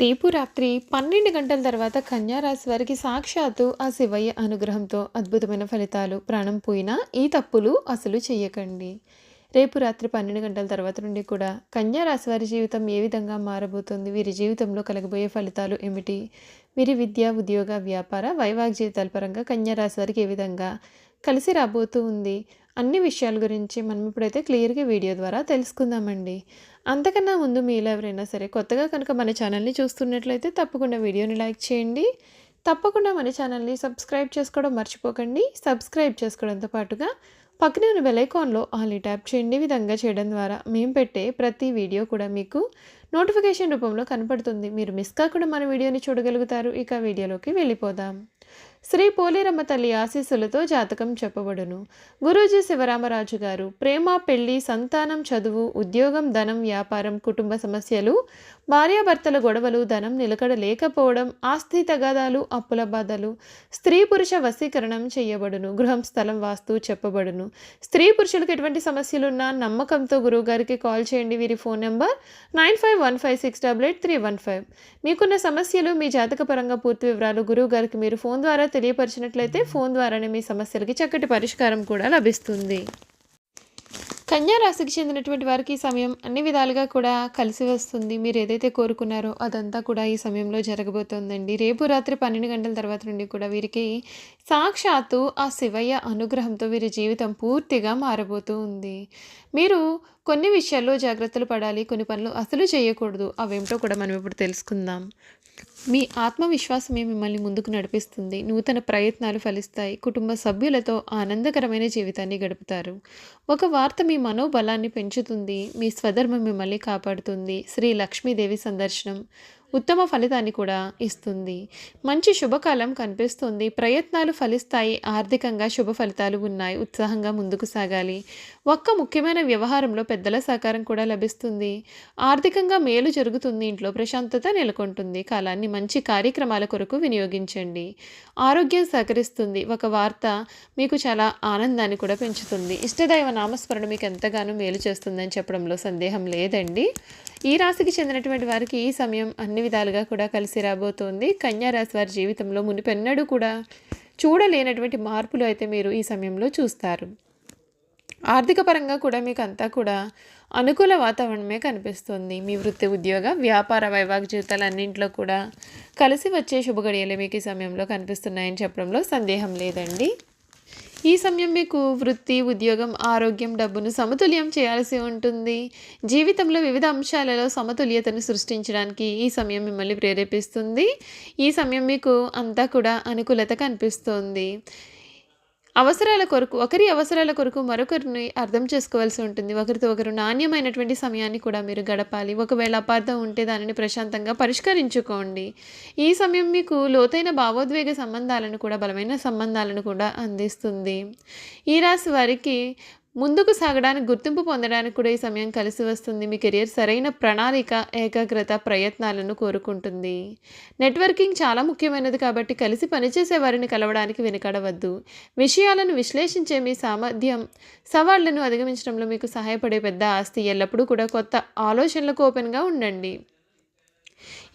రేపు రాత్రి పన్నెండు గంటల తర్వాత కన్యా రాశి వారికి సాక్షాత్తు ఆ శివయ్య అనుగ్రహంతో అద్భుతమైన ఫలితాలు ప్రాణం పోయినా ఈ తప్పులు అసలు చేయకండి రేపు రాత్రి పన్నెండు గంటల తర్వాత నుండి కూడా కన్యా రాశి వారి జీవితం ఏ విధంగా మారబోతుంది? వీరి జీవితంలో కలగబోయే ఫలితాలు ఏమిటి? వీరి విద్య ఉద్యోగ వ్యాపార వైవాహిక జీవితాల పరంగా కన్యారాశి వారికి ఏ విధంగా కలిసి రాబోతూ ఉంది? అన్ని విషయాల గురించి మనం ఇప్పుడైతే క్లియర్గా వీడియో ద్వారా తెలుసుకుందామండి. అంతకన్నా ముందు మీలో ఎవరైనా సరే కొత్తగా కనుక మన ఛానల్ని చూస్తున్నట్లయితే తప్పకుండా వీడియోని లైక్ చేయండి. తప్పకుండా మన ఛానల్ని సబ్స్క్రైబ్ చేసుకోవడం మర్చిపోకండి. సబ్స్క్రైబ్ చేసుకోవడంతో పాటుగా పక్కనే ఉన్న బెలైకాన్లో ఆల్ని ట్యాప్ చేయండి. విధంగా చేయడం ద్వారా మేము పెట్టే ప్రతి వీడియో కూడా మీకు నోటిఫికేషన్ రూపంలో కనపడుతుంది. మీరు మిస్ కాకుండా మన వీడియోని చూడగలుగుతారు. ఇక వీడియోలోకి వెళ్ళిపోదాం. శ్రీ పోలేరమ్మ తల్లి ఆశీస్సులతో జాతకం చెప్పబడును. గురూజీ శివరామరాజు గారు ప్రేమ పెళ్ళి సంతానం చదువు ఉద్యోగం ధనం వ్యాపారం కుటుంబ సమస్యలు భార్యాభర్తల గొడవలు ధనం నిలకడ లేకపోవడం ఆస్తి తగాదాలు అప్పుల బాధలు స్త్రీ పురుష వశీకరణం చేయబడును. గృహం స్థలం వాస్తు చెప్పబడును. స్త్రీ పురుషులకు ఎటువంటి సమస్యలున్నా నమ్మకంతో గురువు గారికి కాల్ చేయండి. వీరి phone number nine five one five six double eight three one five. మీకున్న సమస్యలు మీ జాతక పరంగా పూర్తి వివరాలు గురువు గారికి మీరు ఫోన్ ద్వారా తెలియపరిచినట్లయితే ఫోన్ ద్వారానే మీ సమస్యలకి చక్కటి పరిష్కారం కూడా లభిస్తుంది. కన్యా రాశికి చెందినటువంటి వారికి ఈ సమయం అన్ని విధాలుగా కూడా కలిసి వస్తుంది. మీరు ఏదైతే కోరుకున్నారో అదంతా కూడా ఈ సమయంలో జరగబోతోందండి. రేపు రాత్రి పన్నెండు గంటల తర్వాత నుండి కూడా వీరికి సాక్షాత్తు ఆ శివయ్య అనుగ్రహంతో వీరి జీవితం పూర్తిగా మారబోతూ ఉంది. మీరు కొన్ని విషయాల్లో జాగ్రత్తలు పడాలి కొన్ని పనులు అసలు చేయకూడదు. అవేమిటో కూడా మనం ఇప్పుడు తెలుసుకుందాం. మీ ఆత్మవిశ్వాసమే మిమ్మల్ని ముందుకు నడిపిస్తుంది? నూతన ప్రయత్నాలు ఫలిస్తాయి. కుటుంబ సభ్యులతో ఆనందకరమైన జీవితాన్ని గడుపుతారు. ఒక వార్త మీ మనోబలాన్ని పెంచుతుంది. మీ స్వధర్మం మిమ్మల్ని కాపాడుతుంది. శ్రీ లక్ష్మీదేవి సందర్శనం. ఉత్తమ ఫలితాన్ని కూడా ఇస్తుంది. మంచి శుభకాలం కనిపిస్తుంది. ప్రయత్నాలు ఫలిస్తాయి. ఆర్థికంగా శుభ ఫలితాలు ఉన్నాయి. ఉత్సాహంగా ముందుకు సాగాలి. ఒక్క ముఖ్యమైన వ్యవహారంలో పెద్దల సహకారం కూడా లభిస్తుంది. ఆర్థికంగా మేలు జరుగుతుంది. ఇంట్లో ప్రశాంతత నెలకొంటుంది. కాలాన్ని మంచి కార్యక్రమాల కొరకు వినియోగించండి. ఆరోగ్యం సహకరిస్తుంది. ఒక వార్త మీకు చాలా ఆనందాన్ని కూడా పెంచుతుంది. ఇష్టదైవ నామస్మరణ మీకు ఎంతగానో మేలు చేస్తుందని చెప్పడంలో సందేహం లేదండి. ఈ రాశికి చెందినటువంటి వారికి ఈ సమయం అన్ని విధాలుగా కూడా కలిసి రాబోతోంది. కన్యా రాశి వారి జీవితంలో మునిపెన్నడూ కూడా చూడలేనటువంటి మార్పులు అయితే మీరు ఈ సమయంలో చూస్తారు. ఆర్థిక పరంగా కూడా మీకు అంతా కూడా అనుకూల వాతావరణమే కనిపిస్తుంది. మీ వృత్తి ఉద్యోగ వ్యాపార వైవాహిక జీవితాలన్నింటిలో కూడా కలిసి వచ్చే శుభగడియలు మీకు ఈ సమయంలో కనిపిస్తున్నాయని చెప్పడంలో సందేహం లేదండి. ఈ సమయం మీకు వృత్తి ఉద్యోగం ఆరోగ్యం డబ్బును సమతుల్యం చేయాల్సి ఉంటుంది. జీవితంలో వివిధ అంశాలలో సమతుల్యతను సృష్టించడానికి ఈ సమయం మిమ్మల్ని ప్రేరేపిస్తుంది. ఈ సమయం మీకు అంతా కూడా అనుకూలత కనిపిస్తుంది. అవసరాల కొరకు ఒకరి అవసరాల కొరకు మరొకరిని అర్థం చేసుకోవాల్సి ఉంటుంది. ఒకరితో ఒకరు నాణ్యమైనటువంటి సమయాన్ని కూడా మీరు గడపాలి. ఒకవేళ అపార్థం ఉంటే దానిని ప్రశాంతంగా పరిష్కరించుకోండి. ఈ సమయం మీకు లోతైన భావోద్వేగ సంబంధాలను కూడా బలమైన సంబంధాలను కూడా అందిస్తుంది. ఈ రాశి వారికి ముందుకు సాగడానికి గుర్తింపు పొందడానికి కూడా ఈ సమయం కలిసి వస్తుంది. మీ కెరియర్ సరైన ప్రణాళిక ఏకాగ్రత ప్రయత్నాలను కోరుకుంటుంది. నెట్వర్కింగ్ చాలా ముఖ్యమైనది కాబట్టి కలిసి పనిచేసే వారిని కలవడానికి వెనుకడవద్దు. విషయాలను విశ్లేషించే మీ సామర్థ్యం సవాళ్ళను అధిగమించడంలో మీకు సహాయపడే పెద్ద ఆస్తి ఎల్లప్పుడూ కూడా కొత్త ఆలోచనలకు ఓపెన్గా ఉండండి.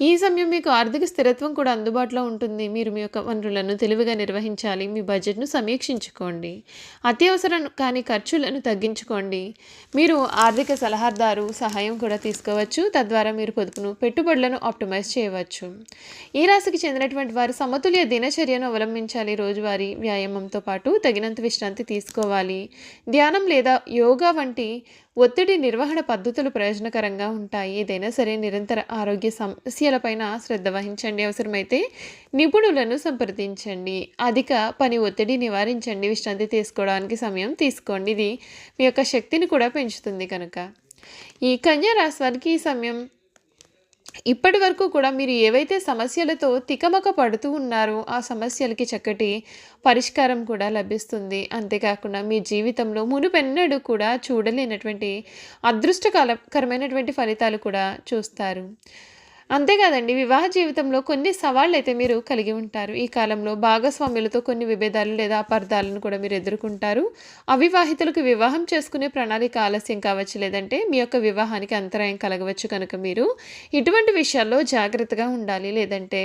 ఈ సమయం మీకు ఆర్థిక స్థిరత్వం కూడా అందుబాటులో ఉంటుంది. మీరు మీ యొక్క వనరులను తెలివిగా నిర్వహించాలి. మీ బడ్జెట్ను సమీక్షించుకోండి. అత్యవసరం కాని ఖర్చులను తగ్గించుకోండి. మీరు ఆర్థిక సలహాదారు సహాయం కూడా తీసుకోవచ్చు. తద్వారా మీరు పొదుపును పెట్టుబడులను ఆప్టిమైజ్ చేయవచ్చు. ఈ రాశికి చెందినటువంటి వారు సమతుల్య దినచర్యను అవలంబించాలి. రోజువారీ వ్యాయామంతో పాటు తగినంత విశ్రాంతి తీసుకోవాలి. ధ్యానం లేదా యోగా వంటి ఒత్తిడి నిర్వహణ పద్ధతులు ప్రయోజనకరంగా ఉంటాయి. ఏదైనా సరే నిరంతర ఆరోగ్య సమస్యలపైన శ్రద్ధ వహించండి. అవసరమైతే నిపుణులను సంప్రదించండి. అధిక పని ఒత్తిడి నివారించండి. విశ్రాంతి తీసుకోవడానికి సమయం తీసుకోండి. ఇది మీ యొక్క శక్తిని కూడా పెంచుతుంది కనుక. ఈ కన్యా రాశి వారికి ఈ సమయం ఇప్పటి వరకు కూడా మీరు ఏవైతే సమస్యలతో తికమక పడుతూ ఉన్నారో ఆ సమస్యలకి చక్కటి పరిష్కారం కూడా లభిస్తుంది. అంతేకాకుండా మీ జీవితంలో మునుపెన్నడూ కూడా చూడలేనటువంటి అదృష్టకరమైనటువంటి ఫలితాలు కూడా చూస్తారు. అంతేకాదండి వివాహ జీవితంలో కొన్ని సవాళ్ళు అయితే మీరు కలిగి ఉంటారు. ఈ కాలంలో భాగస్వామ్యులతో కొన్ని విభేదాలు లేదా అపార్థాలను కూడా మీరు ఎదుర్కొంటారు. అవివాహితులకు వివాహం చేసుకునే ప్రణాళిక ఆలస్యం కావచ్చు లేదంటే మీ యొక్క వివాహానికి అంతరాయం కలగవచ్చు కనుక మీరు ఇటువంటి విషయాల్లో జాగ్రత్తగా ఉండాలి. లేదంటే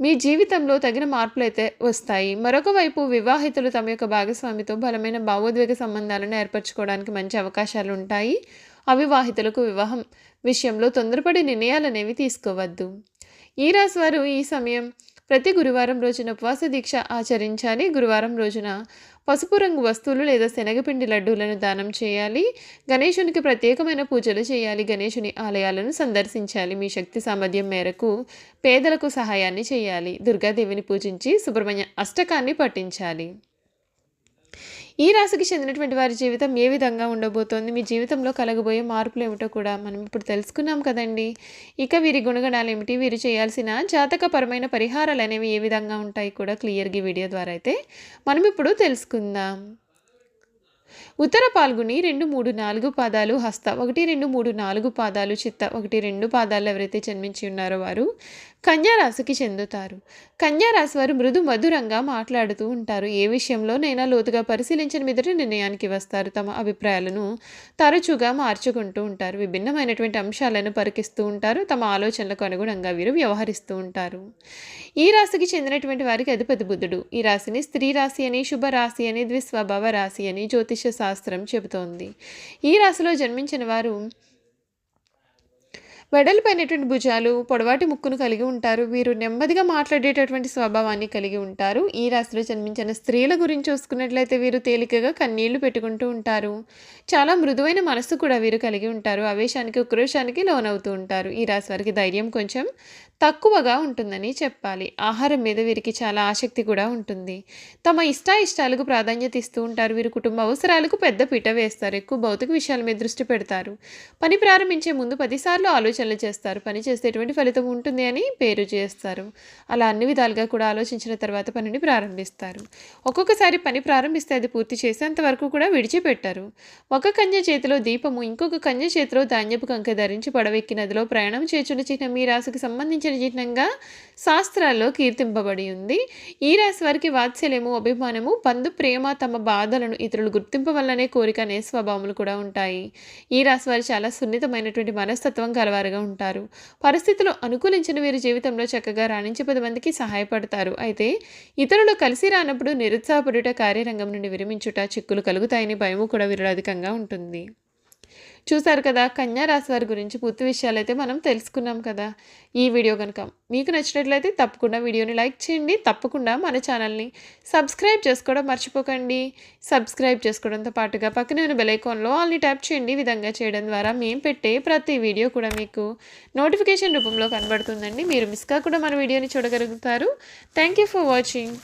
మీ జీవితంలో తగిన మార్పులు అయితే వస్తాయి. మరొక వైపు వివాహితులు తమ యొక్క భాగస్వామితో బలమైన భావోద్వేగ సంబంధాలను ఏర్పరచుకోవడానికి మంచి అవకాశాలు ఉంటాయి. అవివాహితులకు వివాహం విషయంలో తొందరపడి నిర్ణయాలనేవి తీసుకోవద్దు. ఈ రాశి వారు ఈ సమయం ప్రతి గురువారం రోజున ఉపవాస దీక్ష ఆచరించాలి. గురువారం రోజున పసుపు రంగు వస్తువులు లేదా శనగపిండి లడ్డూలను దానం చేయాలి. గణేశునికి ప్రత్యేకమైన పూజలు చేయాలి. గణేశుని ఆలయాలను సందర్శించాలి. మీ శక్తి సామర్థ్యం మేరకు పేదలకు సహాయాన్ని చేయాలి. దుర్గాదేవిని పూజించి సుబ్రహ్మణ్య అష్టకాన్ని పఠించాలి. ఈ రాశికి చెందినటువంటి వారి జీవితం ఏ విధంగా ఉండబోతోంది? మీ జీవితంలో కలగబోయే మార్పులు ఏమిటో కూడా మనం ఇప్పుడు తెలుసుకున్నాం కదండి. ఇక వీరి గుణగణాలు ఏమిటి? వీరు చేయాల్సిన జాతకపరమైన పరిహారాలు అనేవి ఏ విధంగా ఉంటాయి కూడా క్లియర్గా వీడియో ద్వారా అయితే మనం ఇప్పుడు తెలుసుకుందాం. ఉత్తర పాల్గొని రెండు మూడు నాలుగు పాదాలు హస్త ఒకటి రెండు మూడు నాలుగు పాదాలు చిత్త ఒకటి రెండు పాదాలు ఎవరైతే జన్మించి ఉన్నారో వారు కన్యారాశికి చెందుతారు. కన్యారాశి వారు మృదు మధురంగా మాట్లాడుతూ ఉంటారు. ఏ విషయంలోనైనా లోతుగా పరిశీలించిన మీదట నిర్ణయానికి వస్తారు. తమ అభిప్రాయాలను తరచుగా మార్చుకుంటూ ఉంటారు. విభిన్నమైనటువంటి అంశాలను పరికిస్తూ ఉంటారు. తమ ఆలోచనలకు అనుగుణంగా వీరు వ్యవహరిస్తూ ఉంటారు. ఈ రాశికి చెందినటువంటి వారికి అధిపతి బుద్ధుడు ఈ రాశిని స్త్రీ రాశి అని శుభ రాశి అని ద్విస్వభావ రాశి అని జ్యోతిష శాస్త్రం చెబుతోంది. ఈ రాశిలో జన్మించిన వారు వెడల్పైనటువంటి భుజాలు పొడవాటి ముక్కును కలిగి ఉంటారు. వీరు నెమ్మదిగా మాట్లాడేటటువంటి స్వభావాన్ని కలిగి ఉంటారు. ఈ రాశిలో జన్మించిన స్త్రీల గురించి చూసుకున్నట్లయితే వీరు తేలికగా కన్నీళ్ళు పెట్టుకుంటూ ఉంటారు. చాలా మృదువైన మనస్సు కూడా వీరు కలిగి ఉంటారు. ఆవేశానికి ఉక్రోషానికి లోనవుతూ ఉంటారు. ఈ రాశి వారికి ధైర్యం కొంచెం తక్కువగా ఉంటుందని చెప్పాలి. ఆహారం మీద వీరికి చాలా ఆసక్తి కూడా ఉంటుంది. తమ ఇష్టాయిష్టాలకు ప్రాధాన్యత ఇస్తూ ఉంటారు. వీరు కుటుంబ అవసరాలకు పెద్ద పీట వేస్తారు. ఎక్కువ భౌతిక విషయాల మీద దృష్టి పెడతారు. పని ప్రారంభించే ముందు పదిసార్లు ఆలోచనలు చేస్తారు. పని చేస్తే ఎటువంటి ఫలితం ఉంటుంది అని పేరు చేస్తారు. అలా అన్ని విధాలుగా కూడా ఆలోచించిన తర్వాత పనిని ప్రారంభిస్తారు. ఒక్కొక్కసారి పని ప్రారంభిస్తే అది పూర్తి చేసేంత వరకు కూడా విడిచిపెట్టారు. ఒక కన్య చేతిలో దీపము ఇంకొక కన్య చేతిలో ధాన్యపు కంక ధరించి పడవెక్కి నదిలో ప్రయాణం చేర్చున్న చిహ్నం మీ రాశికి సంబంధించిన చిహ్నంగా శాస్త్రాల్లో కీర్తింపబడి ఉంది. ఈ రాశి వారికి వాత్సల్యము అభిమానము బంధు ప్రేమ తమ బాధలను ఇతరులు గుర్తింపవల్లనే కోరిక అనే స్వభావములు కూడా ఉంటాయి. ఈ రాశి వారు చాలా సున్నితమైనటువంటి మనస్తత్వం కలవారుగా ఉంటారు. పరిస్థితులు అనుకూలించిన వీరి జీవితంలో చక్కగా రాణించి పది మందికి సహాయపడతారు. అయితే ఇతరులు కలిసి రానప్పుడు నిరుత్సాహపడుట కార్యరంగం నుండి విరమించుట చిక్కులు కలుగుతాయని భయము కూడా వీరిలో అధికంగా ఉంటుంది. చూసారు కదా కన్యా రాశి వారి గురించి పూర్తి విషయాలు అయితే మనం తెలుసుకున్నాం కదా. ఈ వీడియో కనుక మీకు నచ్చినట్లయితే తప్పకుండా వీడియోని లైక్ చేయండి తప్పకుండా మన ఛానల్ని సబ్స్క్రైబ్ చేసుకోవడం మర్చిపోకండి. సబ్స్క్రైబ్ చేసుకోవడంతో పాటుగా పక్కనే ఉన్న బెలైకాన్లో ఆల్ని ట్యాప్ చేయండి. విధంగా చేయడం ద్వారా మేము పెట్టే ప్రతి వీడియో కూడా మీకు నోటిఫికేషన్ రూపంలో కనబడుతుందండి. మీరు మిస్ కాకుండా మన వీడియోని చూడగలుగుతారు. Thank you for watching.